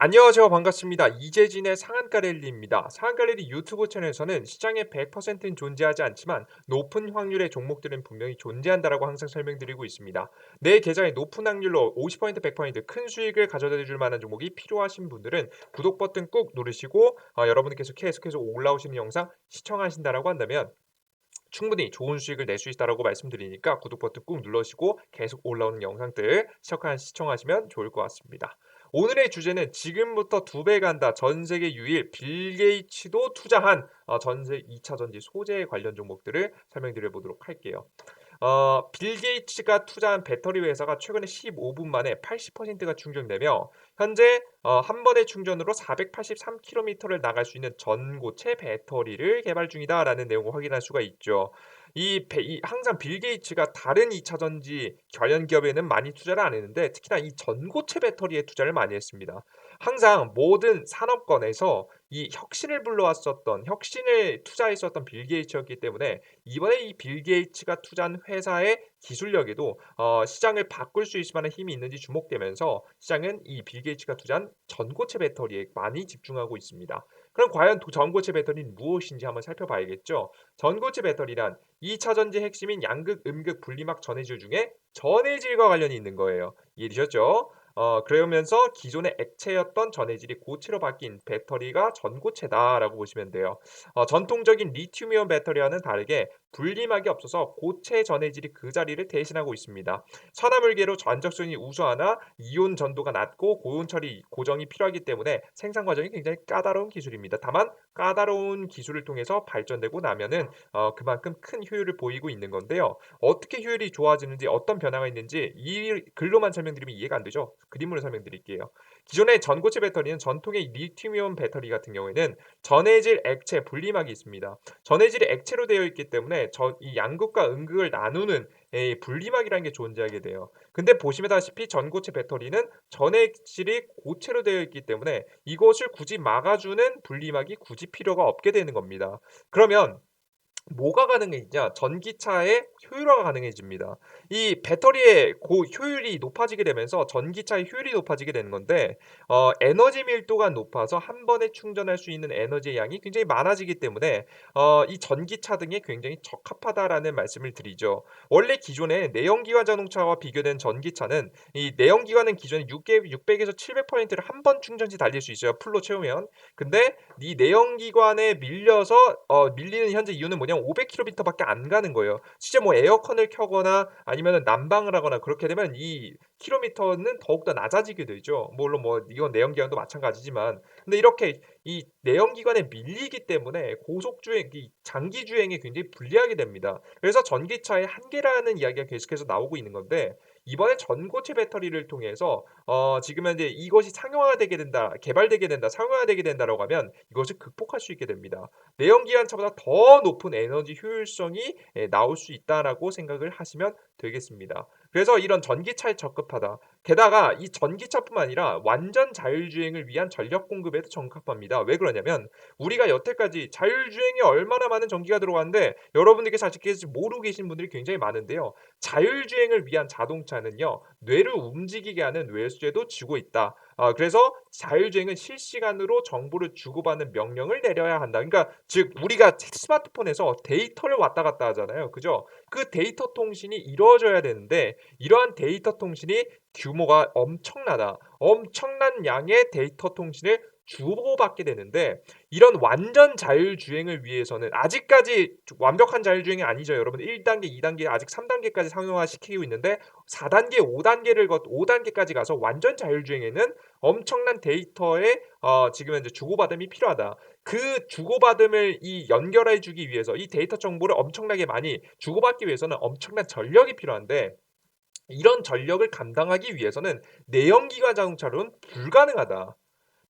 안녕하세요. 반갑습니다. 이재진의 상한가 랠리입니다. 상한가 랠리 유튜브 채널에서는 시장에 100%는 존재하지 않지만 높은 확률의 종목들은 분명히 존재한다라고 항상 설명드리고 있습니다. 내 계좌에 높은 확률로 50% 100%큰 수익을 가져다 줄 만한 종목이 필요하신 분들은 구독 버튼 꾹 누르시고 어, 여러분들께서 계속해서 올라오시는 영상 시청하신다라고 한다면 충분히 좋은 수익을 낼 수 있다라고 말씀드리니까 구독 버튼 꾹 눌러시고 계속 올라오는 영상들 시청하시면 좋을 것 같습니다. 오늘의 주제는 지금부터 두 배 간다. 전 세계 유일 빌 게이츠도 투자한 어, 전세 2차 전지 소재 관련 종목들을 설명드려 보도록 할게요. 어, 빌 게이츠가 투자한 배터리 회사가 최근에 15분 만에 80%가 충전되며 현재 어, 한 번의 충전으로 483km를 나갈 수 있는 전고체 배터리를 개발 중이다라는 내용을 확인할 수가 있죠. 이, 이 항상 빌 게이츠가 다른 2차 전지 관련 기업에는 많이 투자를 안 했는데 특히나 이 전고체 배터리에 투자를 많이 했습니다. 항상 모든 산업권에서 이 혁신을 불러왔었던 혁신을 투자했었던 빌 게이츠였기 때문에 이번에 이 빌 게이츠가 투자한 회사의 기술력에도 어, 시장을 바꿀 수 있을 만한 힘이 있는지 주목되면서 시장은 이 빌 게이츠가 투자한 전고체 배터리에 많이 집중하고 있습니다. 그럼 과연 전고체 배터리는 무엇인지 한번 살펴봐야겠죠. 전고체 배터리란 2차 전지 핵심인 양극, 음극, 분리막 전해질 중에 전해질과 관련이 있는 거예요. 이해되셨죠? 어, 그러면서 기존의 액체였던 전해질이 고체로 바뀐 배터리가 전고체다라고 보시면 돼요. 어, 전통적인 리튬이온 배터리와는 다르게 분리막이 없어서 고체 전해질이 그 자리를 대신하고 있습니다. 천화물계로 전적성이 우수하나 이온 전도가 낮고 고온 처리 고정이 필요하기 때문에 생산 과정이 굉장히 까다로운 기술입니다. 다만 까다로운 기술을 통해서 발전되고 나면은 어, 그만큼 큰 효율을 보이고 있는 건데요. 어떻게 효율이 좋아지는지 어떤 변화가 있는지 이 글로만 설명드리면 이해가 안 되죠. 그림으로 설명드릴게요. 기존의 전고체 배터리는 전통의 리튬이온 배터리 같은 경우에는 전해질 액체 분리막이 있습니다. 전해질이 액체로 되어 있기 때문에 저, 이 양극과 음극을 나누는 이 분리막이라는 게 존재하게 돼요. 근데 보시다시피 전고체 배터리는 전해질이 고체로 되어 있기 때문에 이것을 굳이 막아주는 분리막이 굳이 필요가 없게 되는 겁니다. 그러면 뭐가 가능해지냐? 전기차의 효율화가 가능해집니다. 이 배터리의 고 효율이 높아지게 되면서 전기차의 효율이 높아지게 되는 건데 어, 에너지 밀도가 높아서 한 번에 충전할 수 있는 에너지의 양이 굉장히 많아지기 때문에 어, 이 전기차 등에 굉장히 적합하다라는 말씀을 드리죠. 원래 기존에 내연기관 자동차와 비교된 전기차는 이 내연기관은 기존에 600, 600에서 700%를 한 번 충전 시 달릴 수 있어요. 풀로 채우면. 근데 이 내연기관에 밀려서 어, 밀리는 현재 이유는 뭐냐 면 500km밖에 안 가는 거예요. 실제 뭐 에어컨을 켜거나 아니면 난방을 하거나 그렇게 되면 이 킬로미터는 더욱더 낮아지게 되죠. 물론 뭐 이건 내연기관도 마찬가지지만 근데 이렇게 이 내연기관에 밀리기 때문에 고속 주행, 장기 주행에 굉장히 불리하게 됩니다. 그래서 전기차의 한계라는 이야기가 계속해서 나오고 있는 건데 이번에 전고체 배터리를 통해서 어 지금 현재 이것이 상용화되게 된다, 개발되게 된다, 상용화되게 된다라고 하면 이것을 극복할 수 있게 됩니다. 내연 기관차보다 더 높은 에너지 효율성이 예, 나올 수 있다라고 생각을 하시면 되겠습니다. 그래서 이런 전기차에 적합하다. 게다가 이 전기차뿐만 아니라 완전 자율주행을 위한 전력 공급에도 적합합니다. 왜 그러냐면 우리가 여태까지 자율주행에 얼마나 많은 전기가 들어가는데 여러분들께서 아직 모르고 계신 분들이 굉장히 많은데요. 자율주행을 위한 자동차는요. 뇌를 움직이게 하는 뇌수제도 지고 있다. 아, 그래서 자율주행은 실시간으로 정보를 주고받는 명령을 내려야 한다. 그러니까 즉 우리가 스마트폰에서 데이터를 왔다 갔다 하잖아요. 그죠? 그 데이터 통신이 이루어져야 되는데 이러한 데이터 통신이 규모가 엄청나다. 엄청난 양의 데이터 통신을 주고받게 되는데 이런 완전 자율주행을 위해서는 아직까지 완벽한 자율주행이 아니죠. 여러분 1단계, 2단계, 아직 3단계까지 상용화 시키고 있는데 4단계, 5단계를 거 5단계까지 가서 완전 자율주행에는 엄청난 데이터의 어, 지금 현재 주고받음이 필요하다. 그 주고받음을 이 연결해 주기 위해서 이 데이터 정보를 엄청나게 많이 주고받기 위해서는 엄청난 전력이 필요한데 이런 전력을 감당하기 위해서는 내연기관 자동차로는 불가능하다.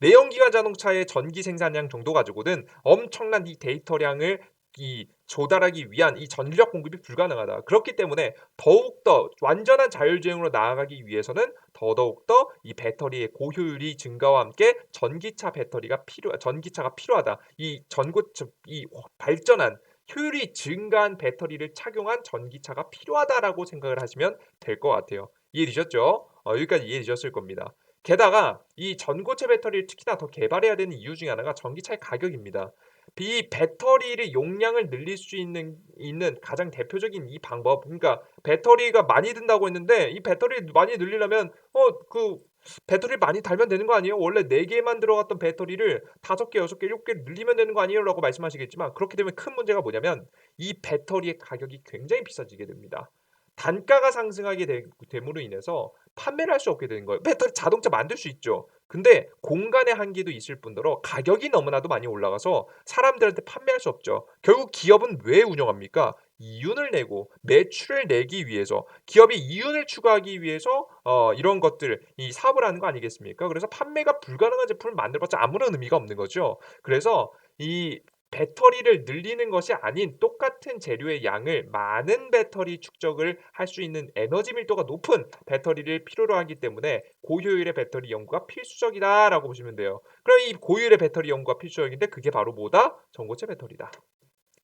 내연기관 자동차의 전기 생산량 정도 가지고는 엄청난 이 데이터량을 이 조달하기 위한 이 전력 공급이 불가능하다. 그렇기 때문에 더욱더 완전한 자율주행으로 나아가기 위해서는 더더욱더 이 배터리의 고효율이 증가와 함께 전기차 배터리가 필요 전기차가 필요하다. 이 전고 이 발전한 효율이 증가한 배터리를 착용한 전기차가 필요하다라고 생각을 하시면 될 것 같아요. 이해되셨죠? 어, 여기까지 이해되셨을 겁니다. 게다가 이 전고체 배터리를 특히나 더 개발해야 되는 이유 중에 하나가 전기차의 가격입니다. 이 배터리를 용량을 늘릴 수 있는 있는 가장 대표적인 이 방법 그러니까 배터리가 많이 든다고 했는데 이 배터리를 많이 늘리려면 어 그 배터리를 많이 달면 되는 거 아니에요? 원래 4 개만 들어갔던 배터리를 5 개, 6 개, 7 개를 늘리면 되는 거 아니에요?"라고 말씀하시겠지만 그렇게 되면 큰 문제가 뭐냐면 이 배터리의 가격이 굉장히 비싸지게 됩니다. 단가가 상승하게 되 됨으로 인해서 판매를 할 수 없게 되는 거예요. 배터리 자동차 만들 수 있죠. 근데 공간의 한계도 있을 뿐더러 가격이 너무나도 많이 올라가서 사람들한테 판매할 수 없죠. 결국 기업은 왜 운영합니까? 이윤을 내고 매출을 내기 위해서 기업이 이윤을 추구하기 위해서 어 이런 것들 이 사업을 하는 거 아니겠습니까? 그래서 판매가 불가능한 제품을 만들어봤자 아무런 의미가 없는 거죠. 그래서 이 배터리를 늘리는 것이 아닌 똑같은 재료의 양을 많은 배터리 축적을 할 수 있는 에너지 밀도가 높은 배터리를 필요로 하기 때문에 고효율의 배터리 연구가 필수적이다라고 보시면 돼요. 그럼 이 고효율의 배터리 연구가 필수적인데 그게 바로 뭐다? 전고체 배터리다.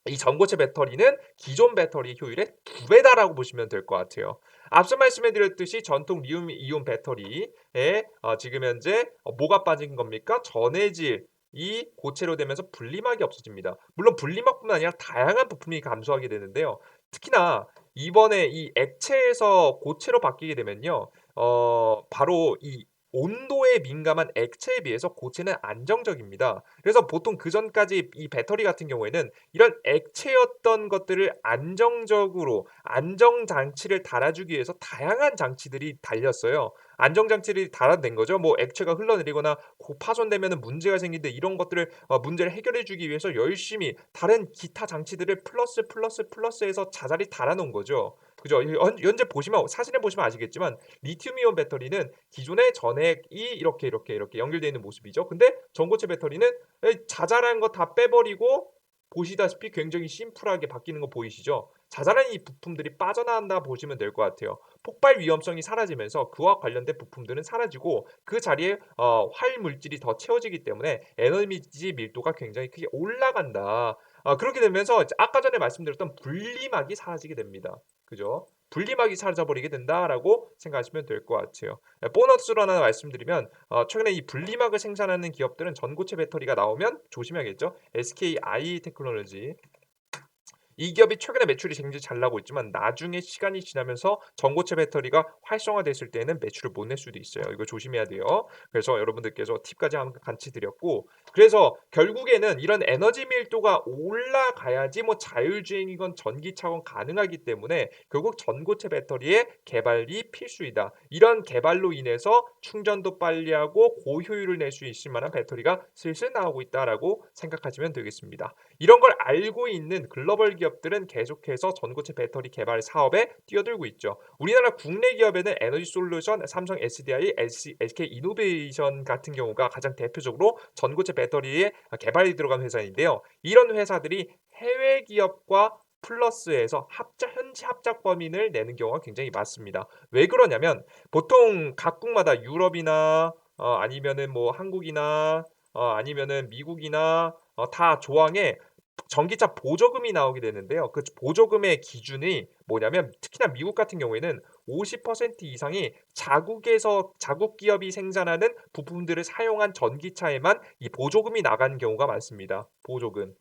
이 전고체 배터리는 기존 배터리 효율의 2배다라고 보시면 될 것 같아요. 앞서 말씀해 드렸듯이 전통 리튬 이온 배터리에 어 지금 현재 어 뭐가 빠진 겁니까? 전해질 이 고체로 되면서 분리막이 없어집니다. 물론 분리막뿐만 아니라 다양한 부품이 감소하게 되는데요. 특히나 이번에 이 액체에서 고체로 바뀌게 되면요. 어 바로 이 온도에 민감한 액체에 비해서 고체는 안정적입니다. 그래서 보통 그 전까지 이 배터리 같은 경우에는 이런 액체였던 것들을 안정적으로 안정 장치를 달아주기 위해서 다양한 장치들이 달렸어요. 안정 장치를 달아낸 거죠. 뭐 액체가 흘러내리거나 고 파손되면은 문제가 생긴데 이런 것들을 어 문제를 해결해 주기 위해서 열심히 다른 기타 장치들을 플러스, 플러스, 플러스해서 자잘히 달아 놓은 거죠. 그죠? 현 현재 보시면 사진을 보시면 아시겠지만 리튬 이온 배터리는 기존의 전액이 이렇게, 이렇게, 이렇게 연결되어 있는 모습이죠. 근데 전고체 배터리는 에 자잘한 거 다 빼버리고 보시다시피 굉장히 심플하게 바뀌는 거 보이시죠? 자잘한 이 부품들이 빠져나간다 보시면 될 것 같아요. 폭발 위험성이 사라지면서 그와 관련된 부품들은 사라지고 그 자리에 어 활 물질이 더 채워지기 때문에 에너지 밀도가 굉장히 크게 올라간다. 어 그렇게 되면서 아까 전에 말씀드렸던 분리막이 사라지게 됩니다. 그죠? '분리막이 사라져 버리게 된다.'라고 생각하시면 될 것 같아요. 예 보너스로 하나 말씀드리면 어 최근에 이 분리막을 생산하는 기업들은 전고체 배터리가 나오면 조심해야겠죠. SK 이테크놀로지 이 기업이 최근에 매출이 굉장히 잘 나고 있지만 나중에 시간이 지나면서 전고체 배터리가 활성화됐을 때에는 매출을 못 낼 수도 있어요. 이거 조심해야 돼요. 그래서 여러분들께서 팁까지 한번 같이 드렸고 그래서 결국에는 이런 에너지 밀도가 올라가야지 뭐 자율주행이건 전기차건 가능하기 때문에 결국 전고체 배터리의 개발이 필수이다. 이런 개발로 인해서 충전도 빨리 하고 고효율을 낼 수 있을 만한 배터리가 슬슬 나오고 있다라고 생각하시면 되겠습니다. 이런 걸 알고 있는 글로벌 기업들은 계속해서 전고체 배터리 개발 사업에 뛰어들고 있죠. 우리나라 국내 기업에는 에너지 솔루션, 삼성 SDI, SK 이노베이션 같은 경우가 가장 대표적으로 전고체 배터리의 개발이 들어간 회사인데요. 이런 회사들이 해외 기업과 플러스해서 합작 현지 합작 범위를 내는 경우가 굉장히 많습니다. 왜 그러냐면 보통 각국마다 유럽이나 어 아니면은 뭐 한국이나 어 아니면은 미국이나 어 다 조항에 전기차 보조금이 나오게 되는데요. 그 보조금의 기준이 뭐냐면 특히나 미국 같은 경우에는 50% 이상이 자국에서 자국 기업이 생산하는 부품들을 사용한 전기차에만 이 보조금이 나가는 경우가 많습니다. 보조금.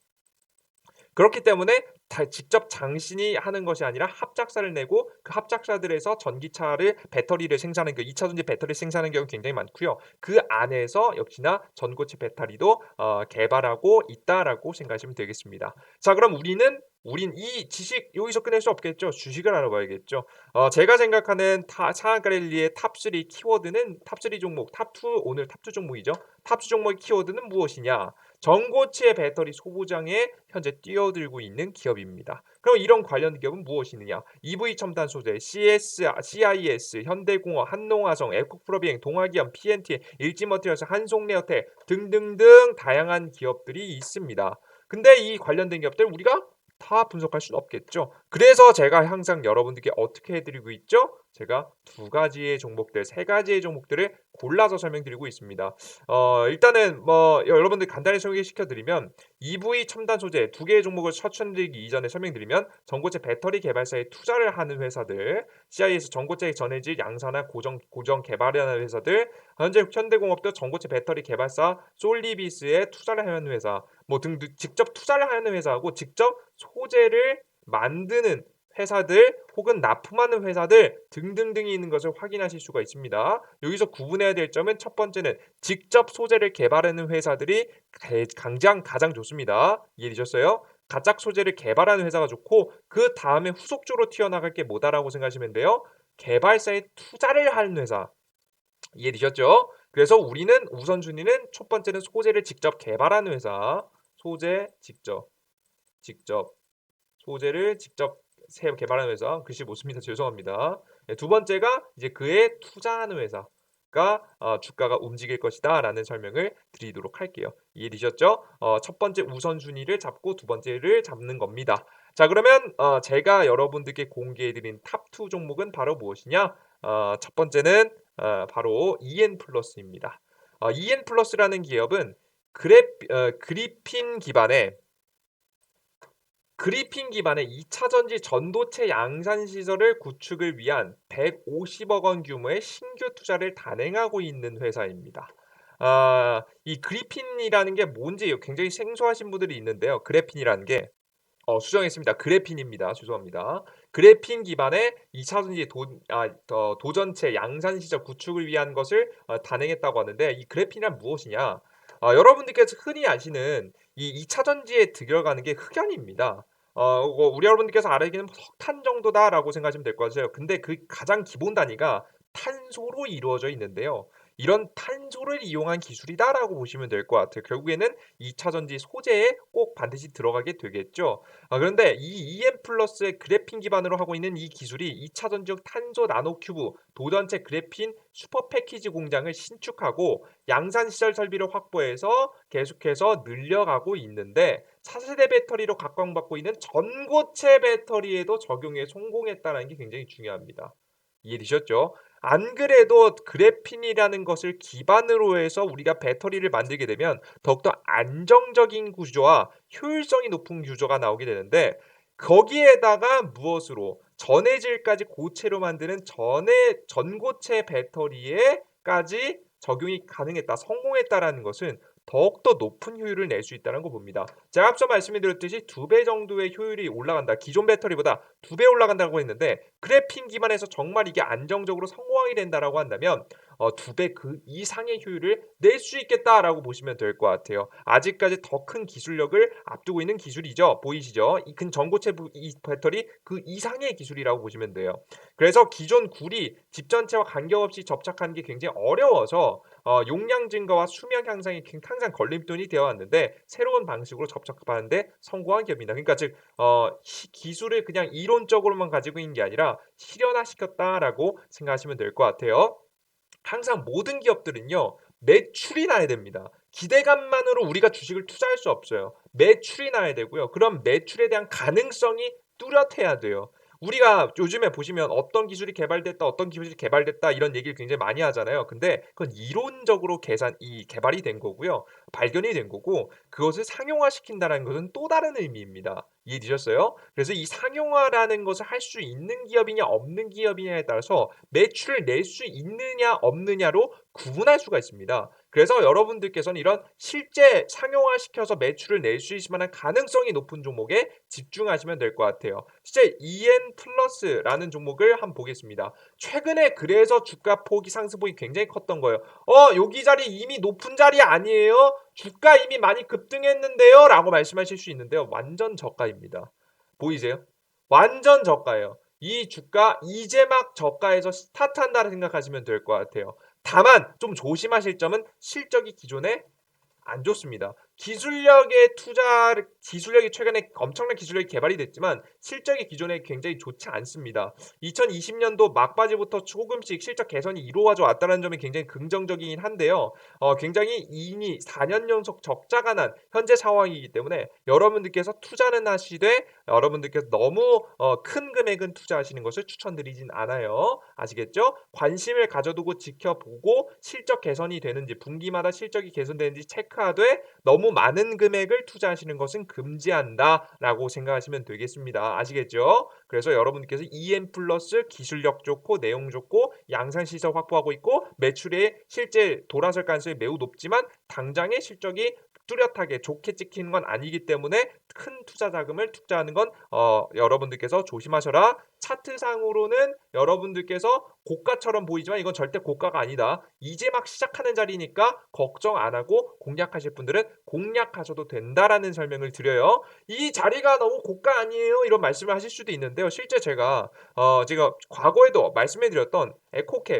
그렇기 때문에 다 직접 장신이 하는 것이 아니라 합작사를 내고 그 합작사들에서 전기차를 배터리를 생산하는 그 2차 전지 배터리 생산하는 경우 굉장히 많고요. 그 안에서 역시나 전고체 배터리도 어 개발하고 있다라고 생각하시면 되겠습니다. 자 그럼 우리는 우린 이 지식 여기서 끝낼 수 없겠죠. 주식을 알아봐야겠죠. 어 제가 생각하는 타 상한가 랠리의 탑3 키워드는 탑3 종목, 탑2 오늘 탑2 종목이죠. 탑2 종목의 키워드는 무엇이냐? 전고체 배터리 소부장에 현재 뛰어들고 있는 기업입니다. 그럼 이런 관련 기업은 무엇이느냐? EV 첨단 소재, CS, CIS, 현대공업, 한농화성, 에코프로비행, 동아기업, PNT, 일지머티리얼스, 한송레어텍 등등등 다양한 기업들이 있습니다. 근데 이 관련된 기업들 우리가 다 분석할 수는 없겠죠. 그래서 제가 항상 여러분들께 어떻게 해드리고 있죠? 제가 두 가지의 종목들, 세 가지의 종목들을 골라서 설명드리고 있습니다. 어, 일단은 뭐 여러분들 간단히 소개시켜 드리면 EV 첨단 소재 두 개의 종목을 추천드리기 이전에 설명드리면 전고체 배터리 개발사에 투자를 하는 회사들, CIS 전고체 전해질 양산화 고정 고정 개발하는 회사들, 현재 현대공업도 전고체 배터리 개발사 솔리비스에 투자를 하는 회사, 뭐 등 직접 투자를 하는 회사하고 직접 소재를 만드는 회사들 혹은 납품하는 회사들 등등등이 있는 것을 확인하실 수가 있습니다. 여기서 구분해야 될 점은 첫 번째는 직접 소재를 개발하는 회사들이 가장 가장 좋습니다. 이해되셨어요? 가짜 소재를 개발하는 회사가 좋고 그 다음에 후속적으로 튀어나갈 게 뭐다라고 생각하시면 돼요. 개발사에 투자를 하는 회사. 이해되셨죠? 그래서 우리는 우선순위는 첫 번째는 소재를 직접 개발하는 회사. 소재 직접 직접 소재를 직접 새 개발하는 회사 글씨 못 씁니다. 죄송합니다. 네, 두 번째가 이제 그에 투자하는 회사 가 어, 주가가 움직일 것이다라는 설명을 드리도록 할게요. 이해되셨죠? 어, 첫 번째 우선순위를 잡고 두 번째를 잡는 겁니다. 자 그러면 어, 제가 여러분들께 공개해드린 탑2 종목은 바로 무엇이냐? 어, 첫 번째는 어, 바로 EN 플러스입니다. 어, EN 플러스라는 기업은 그래, 어, 그리핀 기반의 그리핀 기반의 2차 전지 전도체 양산 시설을 구축을 위한 150억 원 규모의 신규 투자를 단행하고 있는 회사입니다. 아, 이 그리핀이라는 게 뭔지 굉장히 생소하신 분들이 있는데요. 그래핀이라는 게 어, 수정했습니다. 그래핀입니다. 죄송합니다. 그래핀 기반의 2차 전지 도, 아, 어, 도전체 양산 시설 구축을 위한 것을 어, 단행했다고 하는데 이 그래핀이란 무엇이냐? 어, 여러분들께서 흔히 아시는 이 2차 전지에 들어가는 게 흑연입니다. 어, 우리 여러분들께서 알아기는 석탄 정도다라고 생각하시면 될 것 같아요. 근데 그 가장 기본 단위가 탄소로 이루어져 있는데요. 이런 탄소를 이용한 기술이다라고 보시면 될 것 같아요. 결국에는 2차 전지 소재에 꼭 반드시 들어가게 되겠죠. 아, 그런데 이 EM 플러스의 그래핀 기반으로 하고 있는 이 기술이 2차 전지 탄소 나노큐브 도전체 그래핀 슈퍼 패키지 공장을 신축하고 양산 시설 설비를 확보해서 계속해서 늘려가고 있는데 차세대 배터리로 각광받고 있는 전고체 배터리에도 적용에 성공했다는 게 굉장히 중요합니다. 이해되셨죠? 안 그래도 그래핀이라는 것을 기반으로 해서 우리가 배터리를 만들게 되면 더욱더 안정적인 구조와 효율성이 높은 구조가 나오게 되는데 거기에다가 무엇으로? 전해질까지 고체로 만드는 전해 전고체 배터리에까지 적용이 가능했다, 성공했다라는 것은 더욱더 높은 효율을 낼 수 있다는 거 봅니다. 제가 앞서 말씀드렸듯이 두 배 정도의 효율이 올라간다. 기존 배터리보다 두 배 올라간다고 했는데 그래핀 기반에서 정말 이게 안정적으로 성공하게 된다라고 한다면 어, 두 배 그 이상의 효율을 낼 수 있겠다라고 보시면 될 것 같아요. 아직까지 더 큰 기술력을 앞두고 있는 기술이죠. 보이시죠? 이 큰 전고체 이 배터리 그 이상의 기술이라고 보시면 돼요. 그래서 기존 구리 집전체와 관계없이 접착하는 게 굉장히 어려워서 어, 용량 증가와 수명 향상이 항상 걸림돌이 되어 왔는데 새로운 방식으로 접촉하는데 성공한 기업입니다. 그러니까 즉 어, 기술을 그냥 이론적으로만 가지고 있는 게 아니라 실현화시켰다라고 생각하시면 될 것 같아요. 항상 모든 기업들은요 매출이 나야 됩니다. 기대감만으로 우리가 주식을 투자할 수 없어요. 매출이 나야 되고요. 그럼 매출에 대한 가능성이 뚜렷해야 돼요. 우리가 요즘에 보시면 어떤 기술이 개발됐다, 어떤 기술이 개발됐다 이런 얘기를 굉장히 많이 하잖아요. 근데 그건 이론적으로 계산, 이 개발이 된 거고요. 발견이 된 거고 그것을 상용화시킨다는 것은 또 다른 의미입니다. 이해되셨어요? 그래서 이 상용화라는 것을 할 수 있는 기업이냐 없는 기업이냐에 따라서 매출을 낼 수 있느냐 없느냐로 구분할 수가 있습니다. 그래서 여러분들께서는 이런 실제 상용화시켜서 매출을 낼 수 있을 만한 가능성이 높은 종목에 집중하시면 될 것 같아요. 실제 EN 플러스라는 종목을 한번 보겠습니다. 최근에 그래서 주가 폭이 상승폭이 굉장히 컸던 거예요. 어, 여기 자리 이미 높은 자리 아니에요? 주가 이미 많이 급등했는데요? 라고 말씀하실 수 있는데요. 완전 저가입니다. 보이세요? 완전 저가예요. 이 주가 이제 막 저가에서 스타트한다고 생각하시면 될 것 같아요. 다만 좀 조심하실 점은 실적이 기존에 안 좋습니다. 기술력의 투자 기술력이 최근에 엄청난 기술력이 개발이 됐지만 실적이 기존에 굉장히 좋지 않습니다. 2020년도 막바지부터 조금씩 실적 개선이 이루어져 왔다는 점이 굉장히 긍정적이긴 한데요. 어, 굉장히 이미 4년 연속 적자가 난 현재 상황이기 때문에 여러분들께서 투자는 하시되 여러분들께서 너무 어, 큰 금액은 투자하시는 것을 추천드리진 않아요. 아시겠죠? 관심을 가져두고 지켜보고 실적 개선이 되는지 분기마다 실적이 개선되는지 체크하되 너무 많은 금액을 투자하시는 것은 금지한다라고 생각하시면 되겠습니다. 아시겠죠? 그래서 여러분께서 EM 플러스 기술력 좋고 내용 좋고 양산 시설 확보하고 있고 매출에 실제 돌아설 가능성이 매우 높지만 당장의 실적이 뚜렷하게 좋게 찍히는 건 아니기 때문에 큰 투자 자금을 투자하는 건 어, 여러분들께서 조심하셔라. 차트상으로는 여러분들께서 고가처럼 보이지만 이건 절대 고가가 아니다. 이제 막 시작하는 자리니까 걱정 안 하고 공략하실 분들은 공략하셔도 된다라는 설명을 드려요. 이 자리가 너무 고가 아니에요? 이런 말씀을 하실 수도 있는데요. 실제 제가 어, 제가 과거에도 말씀해드렸던 에코캡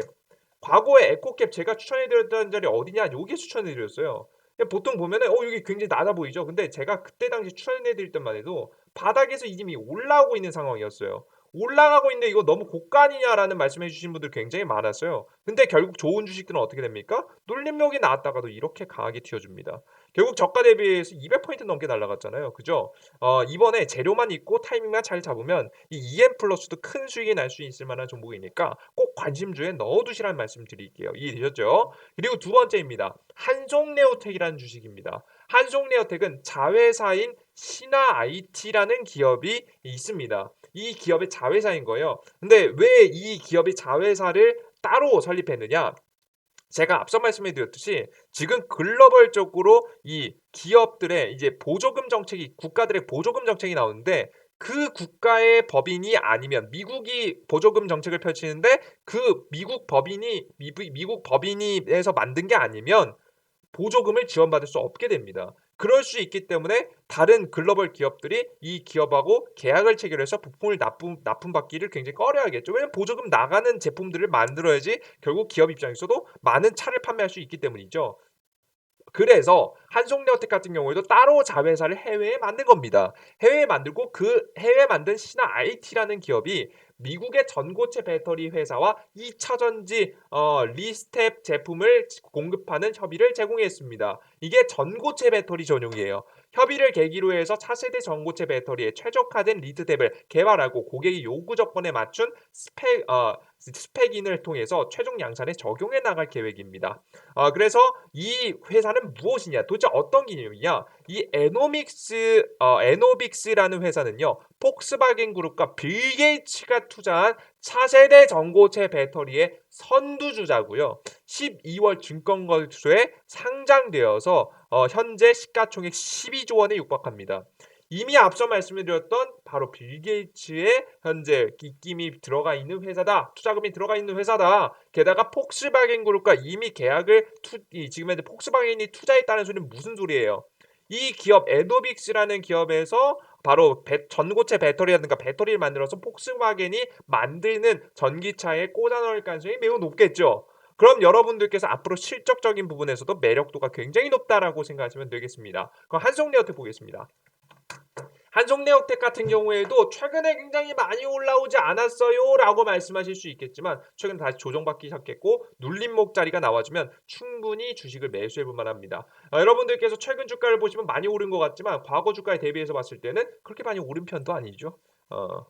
과거에 에코캡 제가 추천해드렸던 자리 어디냐? 여기 추천해드렸어요. 보통 보면은 어 여기 굉장히 낮아 보이죠. 근데 제가 그때 당시 추천해 드릴 때만 해도 바닥에서 이미 올라오고 있는 상황이었어요. 올라가고 있는데 이거 너무 고가 아니냐라는 말씀해 주신 분들 굉장히 많았어요. 근데 결국 좋은 주식들은 어떻게 됩니까? 눌림목이 나왔다가도 이렇게 강하게 튀어줍니다. 결국 저가 대비해서 200포인트 넘게 날라갔잖아요. 그죠? 어, 이번에 재료만 있고 타이밍만 잘 잡으면 이 EM 플러스도 큰 수익이 날 수 있을 만한 종목이니까 꼭 관심주에 넣어두시라는 말씀 드릴게요. 이해되셨죠? 그리고 두 번째입니다. 한송네오텍이라는 주식입니다. 한송네오텍은 자회사인 신화 IT라는 기업이 있습니다. 이 기업의 자회사인 거예요. 근데 왜 이 기업이 자회사를 따로 설립했느냐? 제가 앞서 말씀해 드렸듯이 지금 글로벌적으로 이 기업들의 이제 보조금 정책이 국가들의 보조금 정책이 나오는데 그 국가의 법인이 아니면 미국이 보조금 정책을 펼치는데 그 미국 법인이 미국 법인이에서 만든 게 아니면 보조금을 지원받을 수 없게 됩니다. 그럴 수 있기 때문에 다른 글로벌 기업들이 이 기업하고 계약을 체결해서 부품을 납품, 납품받기를 굉장히 꺼려하겠죠. 왜냐하면 보조금 나가는 제품들을 만들어야지 결국 기업 입장에서도 많은 차를 판매할 수 있기 때문이죠. 그래서 한송네오텍 같은 경우에도 따로 자회사를 해외에 만든 겁니다. 해외에 만들고 그 해외에 만든 신화 IT라는 기업이 미국의 전고체 배터리 회사와 2차 전지 어, 리스텝 제품을 공급하는 협의를 제공했습니다. 이게 전고체 배터리 전용이에요. 협의를 계기로 해서 차세대 전고체 배터리에 최적화된 리드탭을 개발하고 고객의 요구 조건에 맞춘 스펙, 어, 스펙인을 통해서 최종 양산에 적용해 나갈 계획입니다. 어, 그래서 이 회사는 무엇이냐? 도대체 어떤 기념이냐? 이 에노믹스, 어, 에노빅스라는 회사는요, 폭스바겐 그룹과 빌 게이츠가 투자한 차세대 전고체 배터리의 선두주자고요. 12월 증권거래소에 상장되어서 어, 현재 시가총액 12조 원에 육박합니다. 이미 앞서 말씀드렸던 바로 빌 게이츠의 현재 입김이 들어가 있는 회사다. 투자금이 들어가 있는 회사다. 게다가 폭스바겐 그룹과 이미 계약을 투, 지금 현재 폭스바겐이 투자했다는 소리는 무슨 소리예요? 이 기업 에도빅스라는 기업에서 바로 배, 전고체 배터리라든가 배터리를 만들어서 폭스바겐이 만드는 전기차에 꽂아 넣을 가능성이 매우 높겠죠. 그럼 여러분들께서 앞으로 실적적인 부분에서도 매력도가 굉장히 높다라고 생각하시면 되겠습니다. 그럼 한송네어트 보겠습니다. 한송네오텍 같은 경우에도 최근에 굉장히 많이 올라오지 않았어요 라고 말씀하실 수 있겠지만 최근 다시 조정받기 시작했고 눌림목 자리가 나와주면 충분히 주식을 매수해 볼 만 합니다. 아, 여러분들께서 최근 주가를 보시면 많이 오른 것 같지만 과거 주가에 대비해서 봤을 때는 그렇게 많이 오른 편도 아니죠. 어,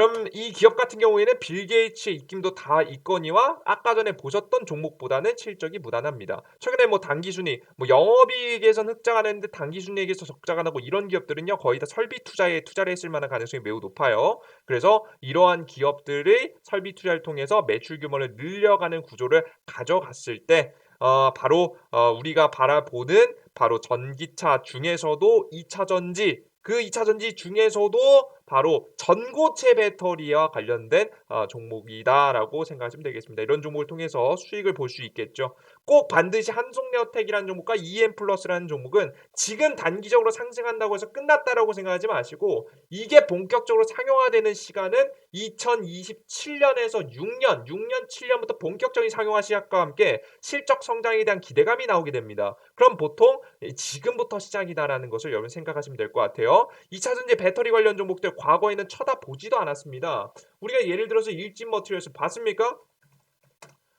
그럼 이 기업 같은 경우에는 빌 게이츠의 입김도 다 있거니와 아까 전에 보셨던 종목보다는 실적이 무난합니다. 최근에 뭐 단기 순위, 뭐 영업이익에선 흑자가 나는데 단기 순이익에서 적자가 나고 이런 기업들은요 거의 다 설비 투자에 투자를 했을 만한 가능성이 매우 높아요. 그래서 이러한 기업들의 설비 투자를 통해서 매출 규모를 늘려가는 구조를 가져갔을 때 어, 바로 어, 우리가 바라보는 바로 전기차 중에서도 2차 전지 그 2차 전지 중에서도 바로 전고체 배터리와 관련된 어, 종목이다라고 생각하시면 되겠습니다. 이런 종목을 통해서 수익을 볼 수 있겠죠. 꼭 반드시 한송여택이라는 종목과 EM 플러스라는 종목은 지금 단기적으로 상승한다고 해서 끝났다라고 생각하지 마시고 이게 본격적으로 상용화되는 시간은 2027년에서 6년, 6년, 7년부터 본격적인 상용화 시작과 함께 실적 성장에 대한 기대감이 나오게 됩니다. 그럼 보통 지금부터 시작이다라는 것을 여러분 생각하시면 될 것 같아요. 2차 전지 배터리 관련 종목들 과거에는 쳐다보지도 않았습니다. 우리가 예를 들어서 일진 머티리얼스 봤습니까?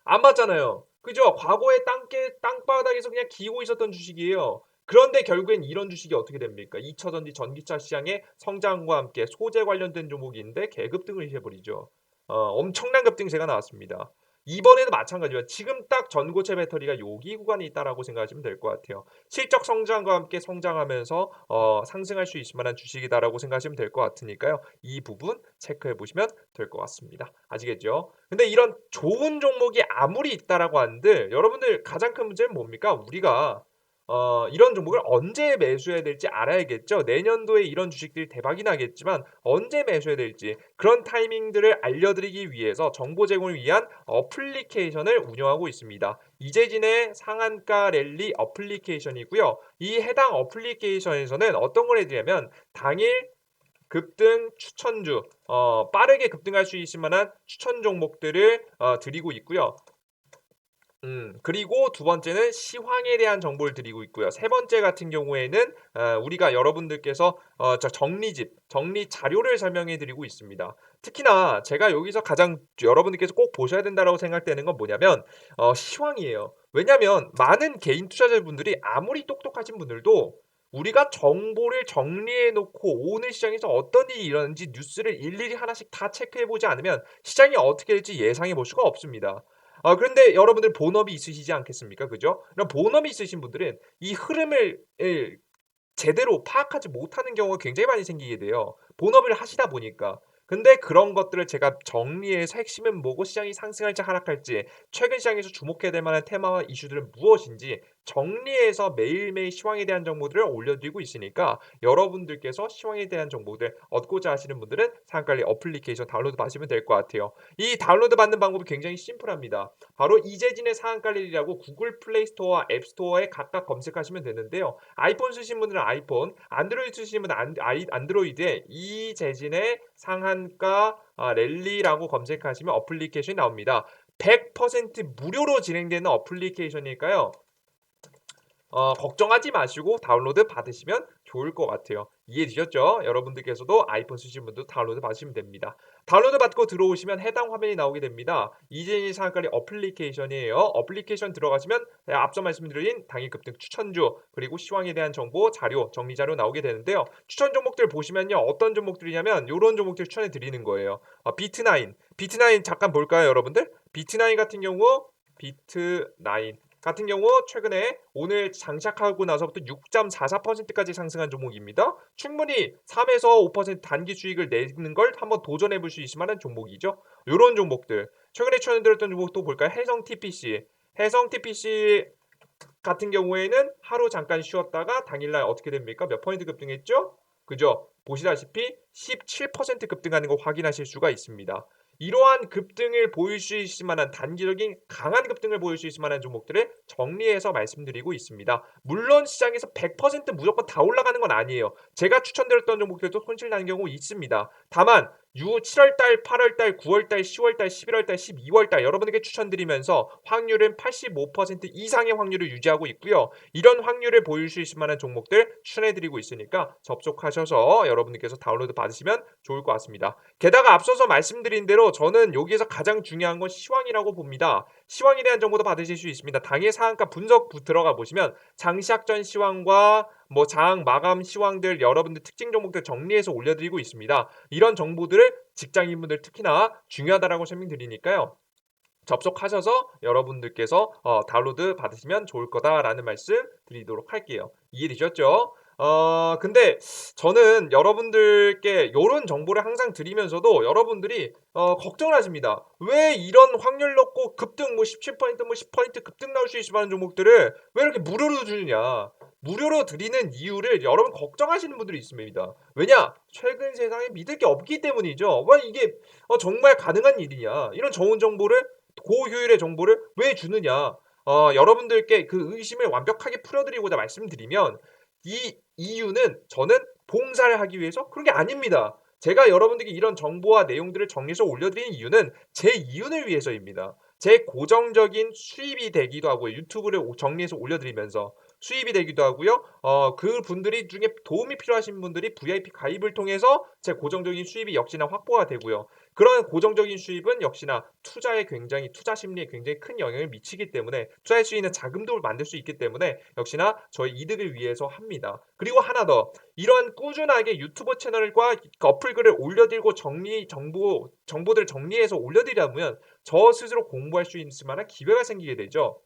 안 봤잖아요. 그죠? 과거에 땅게, 땅바닥에서 그냥 기고 있었던 주식이에요. 그런데 결국엔 이런 주식이 어떻게 됩니까? 2차 전지 전기차 시장의 성장과 함께 소재 관련된 종목인데 계급 등을 해버리죠. 어, 엄청난 급등세가 나왔습니다. 이번에도 마찬가지예요. 지금 딱 전고체 배터리가 여기 구간에 있다라고 생각하시면 될 것 같아요. 실적 성장과 함께 성장하면서 어, 상승할 수 있을 만한 주식이다라고 생각하시면 될 것 같으니까요. 이 부분 체크해 보시면 될 것 같습니다. 아시겠죠? 근데 이런 좋은 종목이 아무리 있다라고 하는데 여러분들 가장 큰 문제는 뭡니까? 우리가 어, 이런 종목을 언제 매수해야 될지 알아야겠죠. 내년도에 이런 주식들이 대박이 나겠지만 언제 매수해야 될지 그런 타이밍들을 알려드리기 위해서 정보 제공을 위한 어플리케이션을 운영하고 있습니다. 이재진의 상한가 랠리 어플리케이션이고요. 이 해당 어플리케이션에서는 어떤 걸 해드리냐면 당일 급등 추천주, 어, 빠르게 급등할 수 있을 만한 추천 종목들을 어, 드리고 있고요. 음, 그리고 두 번째는 시황에 대한 정보를 드리고 있고요. 세 번째 같은 경우에는 어, 우리가 여러분들께서 어, 저 정리집, 정리 자료를 설명해 드리고 있습니다. 특히나 제가 여기서 가장 여러분들께서 꼭 보셔야 된다고 생각되는 건 뭐냐면 어, 시황이에요. 왜냐하면 많은 개인 투자자분들이 아무리 똑똑하신 분들도 우리가 정보를 정리해 놓고 오늘 시장에서 어떤 일이 일어나는지 뉴스를 일일이 하나씩 다 체크해 보지 않으면 시장이 어떻게 될지 예상해 볼 수가 없습니다. 어, 그런데 여러분들 본업이 있으시지 않겠습니까? 그죠? 그럼 본업이 있으신 분들은 이 흐름을 에, 제대로 파악하지 못하는 경우가 굉장히 많이 생기게 돼요. 본업을 하시다 보니까. 근데 그런 것들을 제가 정리해서 핵심은 뭐고 시장이 상승할지 하락할지 최근 시장에서 주목해야 될 만한 테마와 이슈들은 무엇인지 정리해서 매일매일 시황에 대한 정보들을 올려드리고 있으니까 여러분들께서 시황에 대한 정보들 얻고자 하시는 분들은 상관리 어플리케이션 다운로드 받으시면 될 것 같아요. 이 다운로드 받는 방법이 굉장히 심플합니다. 바로 이재진의 상한관리라고 구글 플레이 스토어와 앱 스토어에 각각 검색하시면 되는데요. 아이폰 쓰신 분들은 아이폰, 안드로이드 쓰시는 분은 안, 아이, 안드로이드에 이재진의 상한가 아, 랠리라고 검색하시면 어플리케이션이 나옵니다. 100% 무료로 진행되는 어플리케이션이니까요. 어, 걱정하지 마시고 다운로드 받으시면 좋을 것 같아요. 이해되셨죠? 여러분들께서도 아이폰 쓰시는 분도 다운로드 받으시면 됩니다. 다운로드 받고 들어오시면 해당 화면이 나오게 됩니다. 이재니 상한가리 어플리케이션이에요. 어플리케이션 들어가시면 앞서 말씀드린 당일 급등 추천주 그리고 시황에 대한 정보 자료 정리 자료 나오게 되는데요. 추천 종목들 보시면요 어떤 종목들이냐면 이런 종목들 추천해 드리는 거예요. 어, 비트나인 비트나인 잠깐 볼까요, 여러분들? 비트나인 같은 경우 비트나인 같은 경우 최근에 오늘 장착하고 나서부터 6.44%까지 상승한 종목입니다. 충분히 3에서 5% 단기 수익을 내는 걸 한번 도전해 볼 수 있을 만한 종목이죠. 이런 종목들. 최근에 추천드렸던 종목도 볼까요? 해성 TPC. 해성 TPC 같은 경우에는 하루 잠깐 쉬었다가 당일날 어떻게 됩니까? 몇 퍼센트 급등했죠? 그죠? 보시다시피 17% 급등하는 거 확인하실 수가 있습니다. 이러한 급등을 보일 수 있을 만한 단기적인 강한 급등을 보일 수 있을 만한 종목들을 정리해서 말씀드리고 있습니다. 물론 시장에서 100% 무조건 다 올라가는 건 아니에요. 제가 추천드렸던 종목들도 손실 나는 경우 있습니다. 다만 6, 7월달, 8월달, 9월달, 10월달, 11월달, 12월달 여러분에게 추천드리면서 확률은 85% 이상의 확률을 유지하고 있고요. 이런 확률을 보일 수 있을 만한 종목들 추천해드리고 있으니까 접속하셔서 여러분들께서 다운로드 받으시면 좋을 것 같습니다. 게다가 앞서서 말씀드린 대로 저는 여기에서 가장 중요한 건 시황이라고 봅니다. 시황에 대한 정보도 받으실 수 있습니다. 당일 상한가 분석 들어가 보시면 장시작 전 시황과 뭐 장 마감 시황들 여러분들 특징 종목들 정리해서 올려드리고 있습니다. 이런 정보들을 직장인분들 특히나 중요하다라고 설명드리니까요. 접속하셔서 여러분들께서 어, 다운로드 받으시면 좋을 거다라는 말씀 드리도록 할게요. 이해되셨죠? 어, 근데 저는 여러분들께 이런 정보를 항상 드리면서도 여러분들이 어, 걱정을 하십니다. 왜 이런 확률 넣고 급등 뭐 17%뭐 10% 급등 나올 수 있을 만한 종목들을 왜 이렇게 무료로 주느냐. 무료로 드리는 이유를 여러분 걱정하시는 분들이 있습니다. 왜냐? 최근 세상에 믿을 게 없기 때문이죠. 왜 이게 어, 정말 가능한 일이냐? 이런 좋은 정보를 고효율의 정보를 왜 주느냐? 어, 여러분들께 그 의심을 완벽하게 풀어드리고자 말씀드리면 이 이유는 저는 봉사를 하기 위해서 그런 게 아닙니다. 제가 여러분들께 이런 정보와 내용들을 정리해서 올려드리는 이유는 제 이윤을 위해서입니다. 제 고정적인 수입이 되기도 하고요. 유튜브를 오- 정리해서 올려드리면서 수입이 되기도 하고요. 어, 그 분들이 중에 도움이 필요하신 분들이 VIP 가입을 통해서 제 고정적인 수입이 역시나 확보가 되고요. 그런 고정적인 수입은 역시나 투자에 굉장히 투자 심리에 굉장히 큰 영향을 미치기 때문에 투자할 수 있는 자금도 만들 수 있기 때문에 역시나 저희 이득을 위해서 합니다. 그리고 하나 더 이런 꾸준하게 유튜브 채널과 어플 글을 올려드리고 정리 정보 정보들을 정리해서 올려드리려면 저 스스로 공부할 수 있을 만한 기회가 생기게 되죠.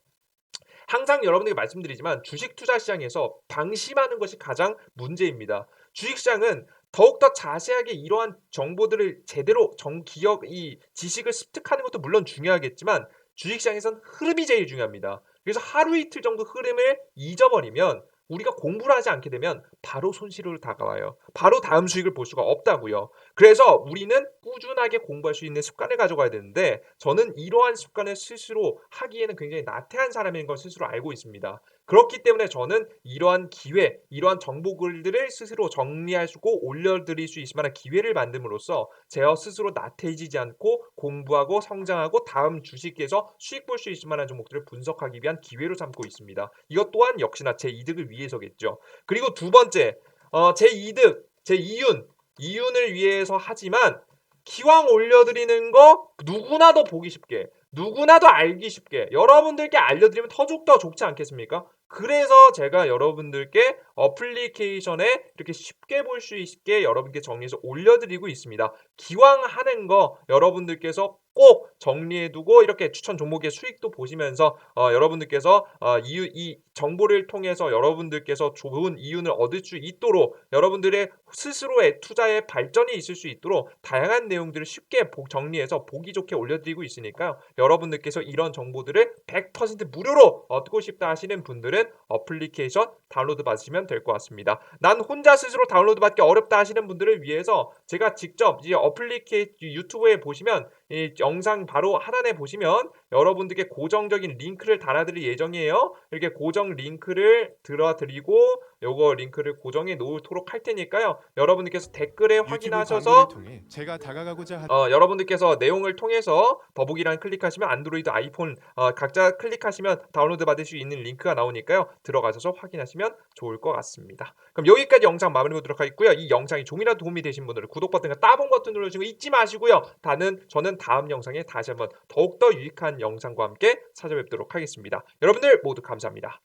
항상 여러분에게 말씀드리지만 주식 투자 시장에서 방심하는 것이 가장 문제입니다. 주식 시장은 더욱더 자세하게 이러한 정보들을 제대로 정 기억 이 지식을 습득하는 것도 물론 중요하겠지만 주식 시장에선 흐름이 제일 중요합니다. 그래서 하루 이틀 정도 흐름을 잊어버리면 우리가 공부를 하지 않게 되면 바로 손실으로 다가와요. 바로 다음 수익을 볼 수가 없다고요. 그래서 우리는 꾸준하게 공부할 수 있는 습관을 가져가야 되는데 저는 이러한 습관을 스스로 하기에는 굉장히 나태한 사람인 걸 스스로 알고 있습니다. 그렇기 때문에 저는 이러한 기회, 이러한 정보글들을 스스로 정리하시고 올려드릴 수 있을 만한 기회를 만듦으로써 제어 스스로 나태해지지 않고 공부하고 성장하고 다음 주식에서 수익 볼 수 있을 만한 종목들을 분석하기 위한 기회로 삼고 있습니다. 이것 또한 역시나 제 이득을 위해서겠죠. 그리고 두 번째, 어, 제 이득, 제 이윤, 이윤을 위해서 하지만 기왕 올려드리는 거 누구나도 보기 쉽게, 누구나도 알기 쉽게 여러분들께 알려드리면 더욱더 좋지 않겠습니까? 그래서 제가 여러분들께 어플리케이션에 이렇게 쉽게 볼 수 있게 여러분께 정리해서 올려드리고 있습니다. 기왕 하는 거 여러분들께서 꼭 정리해두고 이렇게 추천 종목의 수익도 보시면서 어, 여러분들께서 어, 이, 이 정보를 통해서 여러분들께서 좋은 이윤을 얻을 수 있도록 여러분들의 스스로의 투자에 발전이 있을 수 있도록 다양한 내용들을 쉽게 보- 정리해서 보기 좋게 올려드리고 있으니까요. 여러분들께서 이런 정보들을 100% 무료로 얻고 싶다 하시는 분들은 어플리케이션 다운로드 받으시면 될 것 같습니다. 난 혼자 스스로 다운로드 받기 어렵다 하시는 분들을 위해서 제가 직접 이 어플리케이 유튜브에 보시면 이 영상 바로 하단에 보시면 여러분들께 고정적인 링크를 달아드릴 예정이에요. 이렇게 고정 링크를 들어드리고 요거 링크를 고정해 놓도록 할 테니까요. 여러분들께서 댓글에 확인하셔서 제가 다가가고자 하 어, 여러분들께서 내용을 통해서 더보기란 클릭하시면 안드로이드, 아이폰 어, 각자 클릭하시면 다운로드 받을 수 있는 링크가 나오니까요. 들어가셔서 확인하시면 좋을 것 같습니다. 그럼 여기까지 영상 마무리하도록 하겠고요. 이 영상이 좀이라도 도움이 되신 분들은 구독 버튼과 따봉 버튼 눌러주시고 잊지 마시고요. 다는 저는 다음 영상에 다시 한번 더욱더 유익한 영상과 함께 찾아뵙도록 하겠습니다. 여러분들 모두 감사합니다.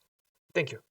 땡큐.